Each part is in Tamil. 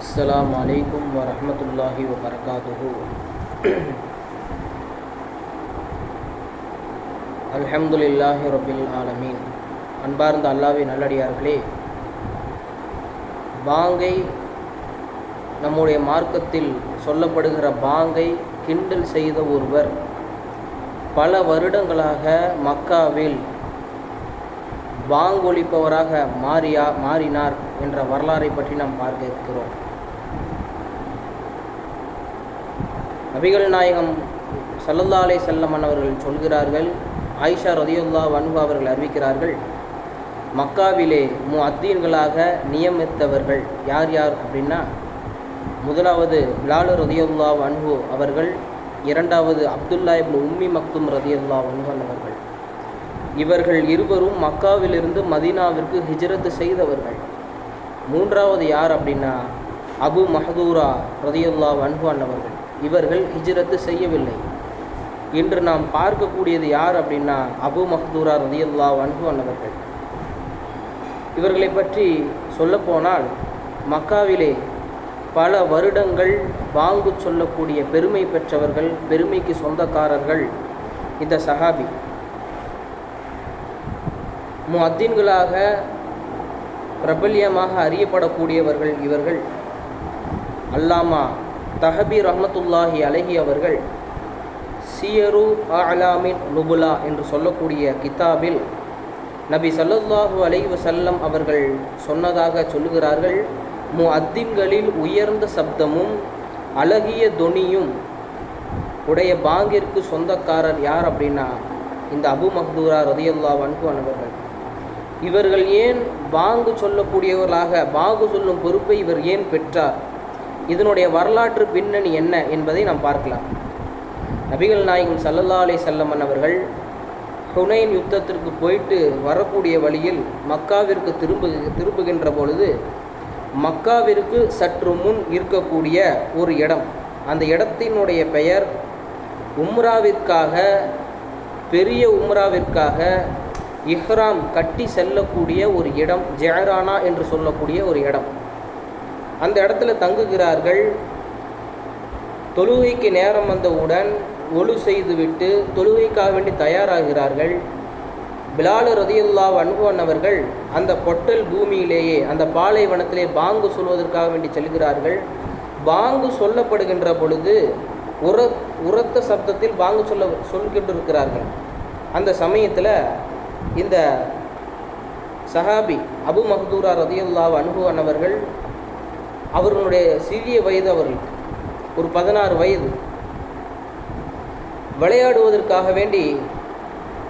அஸ்லாம் வலைக்கும் வரமத்துல்லாஹி வபர்காதுஹு அல்ஹம்துலில்லாஹி ரபில் ஆலமீன் அன்பார்ந்த அல்லாவி நல்லடியார்களே பாங்கை நம்முடைய மார்க்கத்தில் சொல்லப்படுகிற பாங்கை கிண்டல் செய்த ஒருவர் பல வருடங்களாக மக்காவில் பாங்கொலிப்பவராக மாறியா மாறினார் என்ற வரலாறை பற்றி நாம் பார்க்க இருக்கிறோம். நபிகள் நாயகம் சல்லல்லா அலை செல்லமன் அவர்கள் சொல்கிறார்கள் ஆயிஷா ரதியுல்லா வன்ஹு அவர்கள் அறிவிக்கிறார்கள் மக்காவிலே மு அத்தீன்களாக நியமித்தவர்கள் யார் யார் அப்படின்னா முதலாவது பிலாலு ரதியுல்லா வன்ஹு அவர்கள் இரண்டாவது அப்துல்லா இப்னு உம்மி மக்தும் ரதியுல்லா வன்ஹன் அவர்கள். இவர்கள் இருவரும் மக்காவிலிருந்து மதீனாவிற்கு ஹிஜ்ரத்து செய்தவர்கள். மூன்றாவது யார் அப்படின்னா அபு மஹதூரா ரதியுல்லா வன்பு அவர்கள். இவர்கள் ஹிஜ்ரத்து செய்யவில்லை. இன்று நாம் பார்க்கக்கூடியது யார் அப்படின்னா அபு மஹதூரா ரதியுல்லா வன்ஹான் அவர்கள் இவர்களை பற்றி சொல்லப்போனால் மக்காவிலே பல வருடங்கள் வாங்கு சொல்லக்கூடிய பெருமை பெற்றவர்கள் பெருமைக்கு சொந்தக்காரர்கள் இந்த சஹாபி. முஅத்தின்களாக பிரபல்யமாக அறியப்படக்கூடியவர்கள் இவர்கள். அல்லாமா தஹபி ரஹமத்துல்லாஹி அலஹி அவர்கள் சியரு அலாமின் நுபுலா என்று சொல்லக்கூடிய கிதாபில் நபி சல்லல்லாஹு அலை வசல்லம் அவர்கள் சொன்னதாக சொல்லுகிறார்கள் மு அத்தின்களில் உயர்ந்த சப்தமும் அழகிய தொனியும் உடைய பாங்கிற்கு சொந்தக்காரர் யார் அப்படின்னா இந்த அபு மஹ்தூரா ரதியுல்லா வன்கு அவர்கள். இவர்கள் ஏன் பாங்கு சொல்லக்கூடியவர்களாக பாங்கு சொல்லும் பொறுப்பை இவர் ஏன் பெற்றார்? இதனுடைய வரலாற்று பின்னணி என்ன என்பதை நாம் பார்க்கலாம். நபிகள் நாயகம் சல்லல்லா அலே செல்லமன் அவர்கள் ஹுனைன் யுத்தத்திற்கு போயிட்டு வரக்கூடிய வழியில் மக்காவிற்கு திரும்பு திரும்புகின்ற பொழுது மக்காவிற்கு சற்று முன் இருக்கக்கூடிய ஒரு இடம். அந்த இடத்தினுடைய பெயர் உம்ராவிற்காக பெரிய உம்ராவிற்காக இஹ்ராம் கட்டி செல்லக்கூடிய ஒரு இடம் ஜெயரானா என்று சொல்லக்கூடிய ஒரு இடம். அந்த இடத்துல தங்குகிறார்கள். தொழுகைக்கு நேரம் வந்தவுடன் ஒழு செய்துவிட்டு தொழுகைக்காக வேண்டி தயாராகிறார்கள். பிலாலு ரதியுல்லா அன்புவன் அவர்கள் அந்த பொட்டல் பூமியிலேயே அந்த பாலைவனத்திலே பாங்கு சொல்வதற்காக வேண்டி செல்கிறார்கள். பாங்கு சொல்லப்படுகின்ற பொழுது உர உரத்த சப்தத்தில் பாங்கு சொல்ல சொல்கின்றிருக்கிறார்கள். அந்த சமயத்தில் இந்த சஹாபி அபு மஹதூரா ரதியுல்லா அனுபவன் அவர்கள் அவர்களுடைய சிறிய வயது அவர்களுக்கு. ஒரு பதினாறு வயது. விளையாடுவதற்காக வேண்டி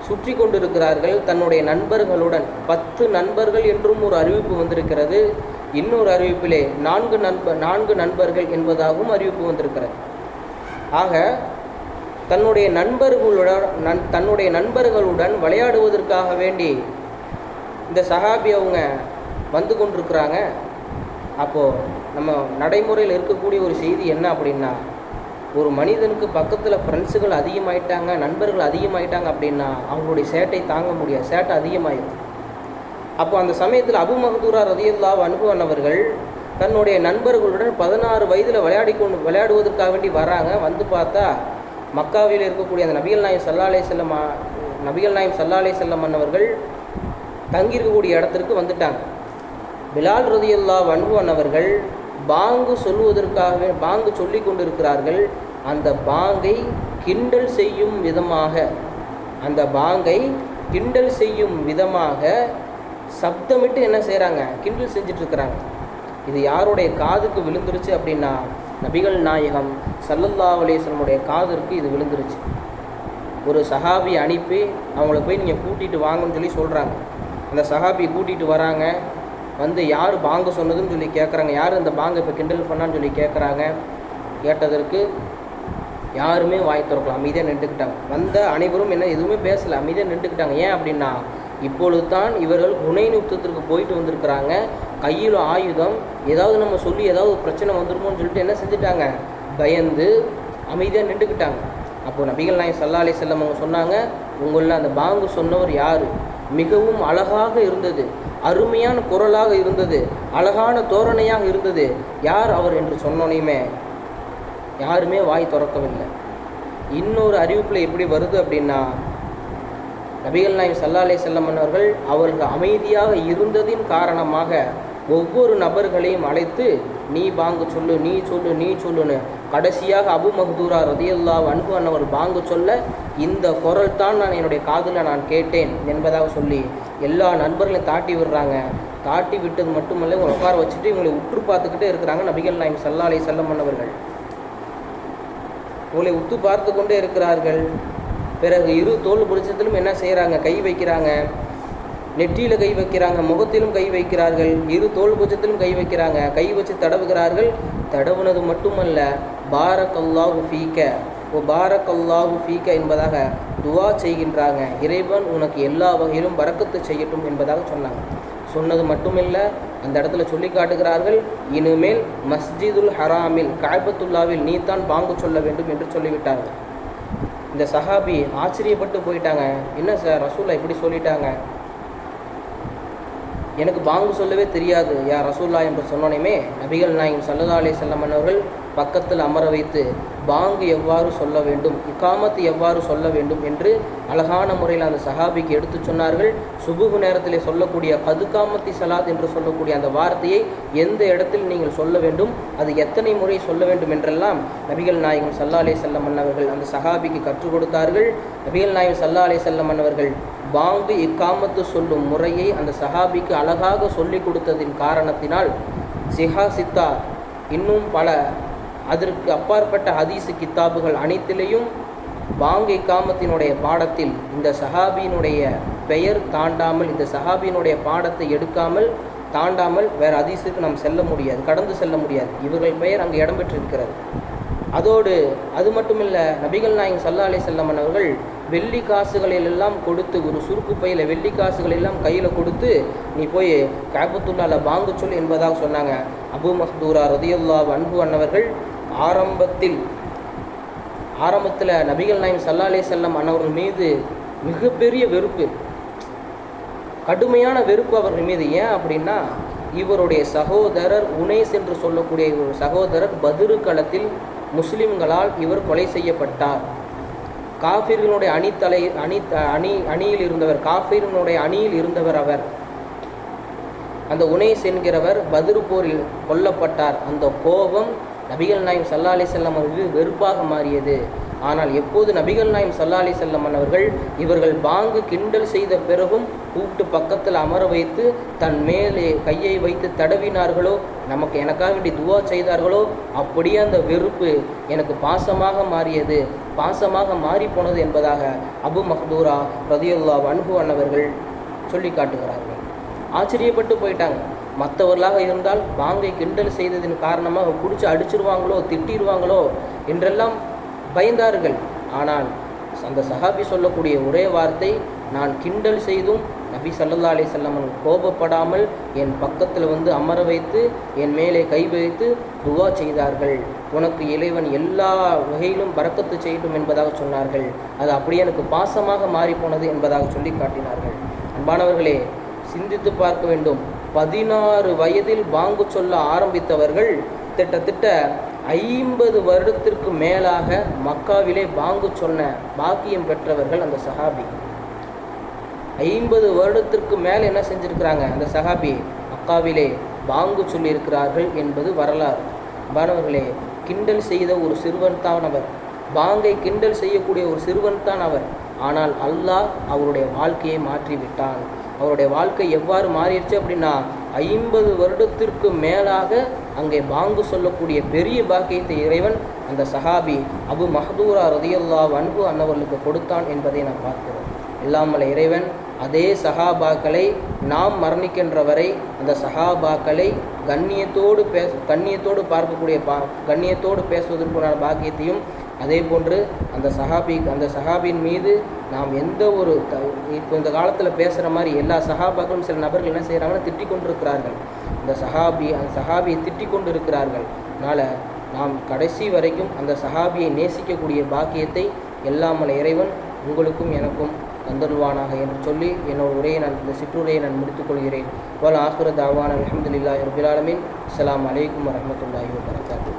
சுற்றி கொண்டிருக்கிறார்கள் தன்னுடைய நண்பர்களுடன். பத்து நண்பர்கள் என்றும் ஒரு அறிவிப்பு வந்திருக்கிறது. இன்னொரு அறிவிப்பிலே நான்கு நண்ப நான்கு நண்பர்கள் என்பதாகவும் அறிவிப்பு வந்திருக்கிறது. ஆக தன்னுடைய நண்பர்களுடன் நன் தன்னுடைய நண்பர்களுடன் விளையாடுவதற்காக வேண்டி இந்த சஹாபி அவங்க வந்து கொண்டிருக்கிறாங்க. அப்போது நம்ம நடைமுறையில் இருக்கக்கூடிய ஒரு செய்தி என்ன அப்படின்னா ஒரு மனிதனுக்கு பக்கத்தில் ஃப்ரெண்ட்ஸுகள் அதிகமாயிட்டாங்க நண்பர்கள் அதிகமாயிட்டாங்க அப்படின்னா அவங்களுடைய சேட்டை தாங்க முடியாது சேட்டை அதிகமாயிடும் அப்போ அந்த சமயத்தில் அபு மகதூரா ரதியுல்லா அனுபவன் அவர்கள் தன்னுடைய நண்பர்களுடன் பதினாறு வயதில் விளையாடி கொண்டு விளையாடுவதற்காக வேண்டி வராங்க. வந்து பார்த்தா மக்காவில் இருக்கக்கூடிய அந்த நபிகள் நாயம் சல்லாலே செல்லம் நபிகள் நாயம் சல்லாலே செல்லம் அன்னவர்கள் தங்கியிருக்கக்கூடிய இடத்திற்கு வந்துட்டாங்க. பிலால் ரதியுல்லா வன்ஹுவன் அவர்கள் பாங்கு சொல்லுவதற்காக பாங்கு சொல்லி கொண்டிருக்கிறார்கள். அந்த பாங்கை கிண்டல் செய்யும் விதமாக அந்த பாங்கை கிண்டல் செய்யும் விதமாக சப்தமிட்டு என்ன செய்கிறாங்க கிண்டல் செஞ்சிட்ருக்கிறாங்க. இது யாருடைய காதுக்கு விழுந்துருச்சு அப்படின்னா நபிகள் நாயகம் சல்லல்லா அலேஸ்வரனுடைய காதிற்கு இது விழுந்துருச்சு. ஒரு சஹாபி அனுப்பி அவங்கள போய் நீங்கள் கூட்டிகிட்டு வாங்கன்னு சொல்லி சொல்கிறாங்க அந்த சஹாபி கூட்டிகிட்டு வராங்க. வந்து யார் பாங்க சொன்னதுன்னு சொல்லி கேட்குறாங்க யார் இந்த பாங்கை இப்போ கிண்டல் பண்ணான்னு சொல்லி கேட்குறாங்க கேட்டதற்கு யாருமே வாய் திறக்கலாம் அமைதியாக நின்றுக்கிட்டாங்க. வந்த அனைவரும் என்ன எதுவுமே பேசலை. அமைதியாக நின்றுக்கிட்டாங்க. ஏன் அப்படின்னா இப்பொழுது தான் இவர்கள் குணைநுத்தத்திற்கு போயிட்டு வந்திருக்கிறாங்க. கையில் ஆயுதம் ஏதாவது நம்ம சொல்லி ஏதாவது பிரச்சனை வந்துருமோன்னு சொல்லிட்டு என்ன செஞ்சுட்டாங்க? பயந்து அமைதியாக நின்றுக்கிட்டாங்க. அப்போது நபிகள் நாயகம் சல்லா அலி செல்லம் அவங்க சொன்னாங்க உங்களில் அந்த பாங்கு சொன்னவர் யார்? மிகவும் அழகாக இருந்தது. அருமையான குரலாக இருந்தது அழகான தோரணையாக இருந்தது. யார் அவர் என்று சொன்னோனையுமே யாருமே வாய் திறக்கவில்லை. இன்னொரு அறிவிப்பில் எப்படி வருது அப்படின்னா நபிகள் நாயம் சல்லா செல்லம்மன் அவர்கள் அவர்கள் அமைதியாக இருந்ததின் காரணமாக ஒவ்வொரு நபர்களையும் அழைத்து நீ பாங்கு சொல்லு நீ சொல்லு நீ சொல்லுன்னு கடைசியாக அபு மஹதூரா ரதியல்லா அன்பு அண்ணவர் பாங்கு சொல்ல இந்த குரல் தான் நான் என்னுடைய காதில் நான் கேட்டேன் என்பதாக சொல்லி எல்லா நண்பர்களையும் தாட்டி விடுறாங்க. தாட்டி விட்டது மட்டுமல்ல இவங்களை உட்கார வச்சுட்டு இவங்களை உற்று பார்த்துக்கிட்டே இருக்கிறாங்க நபிகள் நாயம் சல்லாலை செல்லம் அண்ணவர்கள் உங்களை உத்து பார்த்து கொண்டே இருக்கிறார்கள். பிறகு இரு தோல் பிடிச்சதிலும் என்ன செய்கிறாங்க கை வைக்கிறாங்க. நெற்றியில் கை வைக்கிறாங்க முகத்திலும் கை வைக்கிறார்கள் இரு தோல் புஜத்திலும் கை வைக்கிறாங்க கை வச்சு தடவுகிறார்கள். தடவுனது மட்டுமல்ல பாரக்கல்லாஹு ஃபீக்க ஓ பாரக்கல்லாஹு ஃபீக்க என்பதாக துவா செய்கின்றாங்க. இறைவன் உனக்கு எல்லா வகையிலும் வரக்கத்து செய்யட்டும் என்பதாக சொன்னாங்க. சொன்னது மட்டுமில்லை அந்த இடத்துல சொல்லி காட்டுகிறார்கள் இனிமேல் மஸ்ஜிதுல் ஹராமில் காய்பத்துல்லாவில் நீ தான் பாங்கு சொல்ல வேண்டும் என்று சொல்லிவிட்டார்கள். இந்த சஹாபி ஆச்சரியப்பட்டு போயிட்டாங்க. என்ன சார் ரசூலா இப்படி சொல்லிட்டாங்க? எனக்கு பாங்கு சொல்லவே தெரியாது. யா ரசூல்லா என்று சொன்னோனையுமே நபிகள் நாயகம் சல்லதா அலி செல்லமன் அவர்கள் பக்கத்தில் அமர வைத்து பாங்கு எவ்வாறு சொல்ல வேண்டும் இக்காமத்து எவ்வாறு சொல்ல வேண்டும் என்று அழகான முறையில் அந்த சஹாபிக்கு எடுத்து சொன்னார்கள். சுபுகு நேரத்தில் சொல்லக்கூடிய கதுகாமத்தி சலாத் என்று சொல்லக்கூடிய அந்த வார்த்தையை எந்த இடத்தில் நீங்கள் சொல்ல வேண்டும் அது எத்தனை முறை சொல்ல வேண்டும் என்றெல்லாம் நபிகள் நாயகம் சல்லா அலே செல்லமன் அவர்கள் அந்த சஹாபிக்கு கற்றுக் கொடுத்தார்கள். நபிகள் நாயகம் சல்லா அலே செல்லமன் அவர்கள் பாங்கு இக்காமத்து சொல்லும் முறையை அந்த சஹாபிக்கு அழகாக சொல்லிக் கொடுத்ததின் காரணத்தினால் சிஹா சித்தா இன்னும் பல அதற்கு அப்பாற்பட்ட ஹதீஸு கித்தாபுகள் அனைத்திலையும் பாங்கை காமத்தினுடைய பாடத்தில் இந்த சஹாபியினுடைய பெயர் தாண்டாமல் இந்த சஹாபியினுடைய பாடத்தை எடுக்காமல் தாண்டாமல் வேறு அதிசுக்கு நாம் செல்ல முடியாது கடந்து செல்ல முடியாது. இவர்கள் பெயர் அங்கு இடம்பெற்றிருக்கிறது. அதோடு அது மட்டுமில்லை நபிகள் நாயகம் சல்லா அலி செல்லமன் அவர்கள் வெள்ளி காசுகளிலெல்லாம் கொடுத்து ஒரு சுருக்கு பையில் வெள்ளி காசுகளெல்லாம் கையில் கொடுத்து நீ போய் காபத்துல்லால பாங்கு சொல் என்பதாக சொன்னாங்க. அபு மஸ்தூரா ரதியுல்லா அன்பு அன்னவர்கள் ஆரம்பத்தில் ஆரம்பத்தில் நபிகள் நாயம் சல்லா அலே செல்லம் அன்னவர்கள் மீது மிகப்பெரிய வெறுப்பு. கடுமையான வெறுப்பு அவர்கள் மீது. ஏன் அப்படின்னா இவருடைய சகோதரர் உனேஸ் என்று சொல்லக்கூடிய ஒரு சகோதரர் பதிரு களத்தில் முஸ்லிம்களால் இவர் கொலை செய்யப்பட்டார். காஃபிர்களுடைய அணித்தலை அணி அணி அணியில் இருந்தவர் காஃபிர்களுடைய அணியில் இருந்தவர் அவர். அந்த உனேஸ் என்கிறவர் பதிரு போரில் கொல்லப்பட்டார். அந்த கோபம் நபிகள் நாயம் சல்லா அலி செல்லம் அவர்களுக்கு வெறுப்பாக மாறியது. ஆனால் எப்போது நபிகள் நாயம் சல்லா அலி செல்லம் அவர்கள் இவர்கள் பாங்கு கிண்டல் செய்த பிறகும் கூப்பிட்டு பக்கத்தில் அமர வைத்து தன் மேலே கையை வைத்து தடவினார்களோ நமக்கு எனக்காக வேண்டி துவா செய்தார்களோ அப்படியே அந்த வெறுப்பு எனக்கு பாசமாக மாறியது. பாசமாக மாறி போனது என்பதாக அபு மஹதூரா ரதியுல்லா அன்பு அண்ணவர்கள் சொல்லி காட்டுகிறார்கள் ஆச்சரியப்பட்டு போயிட்டாங்க. மற்றவர்களாக இருந்தால் பாங்கை கிண்டல் செய்ததின் காரணமாக பிடிச்சி அடிச்சிருவாங்களோ திட்டிடுவாங்களோ என்றெல்லாம் பயந்தார்கள். ஆனால் அந்த சஹாபி சொல்லக்கூடிய ஒரே வார்த்தை நான் கிண்டல் செய்தும் நபி சல்லா அலி செல்லமன் கோபப்படாமல் என் பக்கத்தில் வந்து அமர வைத்து என் மேலே கை வைத்து துவா செய்தார்கள். உனக்கு இறைவன் எல்லா வகையிலும் பறக்கத்து செய்யட்டும் என்பதாக சொன்னார்கள். அது அப்படியே எனக்கு பாசமாக மாறிப்போனது என்பதாக சொல்லி காட்டினார்கள். அன்பானவர்களே சிந்தித்து பார்க்க வேண்டும். பதினாறு வயதில் பாங்கு சொல்ல ஆரம்பித்தவர்கள் திட்டத்திட்ட ஐம்பது வருடத்திற்கு மேலாக மக்காவிலே பாங்கு சொன்ன பாக்கியம் பெற்றவர்கள் அந்த சஹாபி. ஐம்பது வருடத்திற்கு மேலே என்ன செஞ்சிருக்கிறாங்க? அந்த சஹாபி மக்காவிலே பாங்கு சொல்லியிருக்கிறார்கள் என்பது வரலாறு. மாணவர்களே கிண்டல் செய்த ஒரு சிறுவன் தான் அவர். பாங்கை கிண்டல் செய்யக்கூடிய ஒரு சிறுவன் தான் அவர். ஆனால் அல்லாஹ் அவருடைய வாழ்க்கையை மாற்றிவிட்டான். அவருடைய வாழ்க்கை எவ்வாறு மாறிடுச்சு அப்படின்னா ஐம்பது வருடத்திற்கு மேலாக அங்கே பாங்கு சொல்லக்கூடிய பெரிய பாக்கியத்தை இறைவன் அந்த சஹாபி அபு மஹதூரா ரதியல்லா அன்பு அன்னவர்களுக்கு கொடுத்தான் என்பதை நாம் பார்க்கிறோம். இல்லாமல் இறைவன் அதே சஹாபாக்களை நாம் மரணிக்கின்ற வரை அந்த சஹாபாக்களை கண்ணியத்தோடு பேச கண்ணியத்தோடு பார்க்கக்கூடிய பா கண்ணியத்தோடு பேசுவதற்குண்டான பாக்கியத்தையும் அதே போன்று அந்த சஹாபி அந்த சஹாபின் மீது நாம் எந்த ஒரு த இப்போ இந்த காலத்தில் பேசுகிற மாதிரி எல்லா சஹாபாக்களும் சில நபர்கள் என்ன செய்கிறாங்கன்னா திட்டிக் கொண்டிருக்கிறார்கள். இந்த சஹாபி அந்த சஹாபியை திட்டிக் கொண்டு இருக்கிறார்கள் அதனால் நாம் கடைசி வரைக்கும் அந்த சஹாபியை நேசிக்கக்கூடிய பாக்கியத்தை எல்லாமல இறைவன் உங்களுக்கும் எனக்கும் தந்தருவானாக என்று சொல்லி என்னோட உரையை நான் இந்த சிற்றுரையை நான் முடித்துக்கொள்கிறேன் போல் ஆஹிர தாவான் அலமதுல்லா ரபில் அஸ்லாம் அஸ்ஸலாமு அலைக்கும் வரஹ்மத்துல்லாஹி வபரகாத்துஹு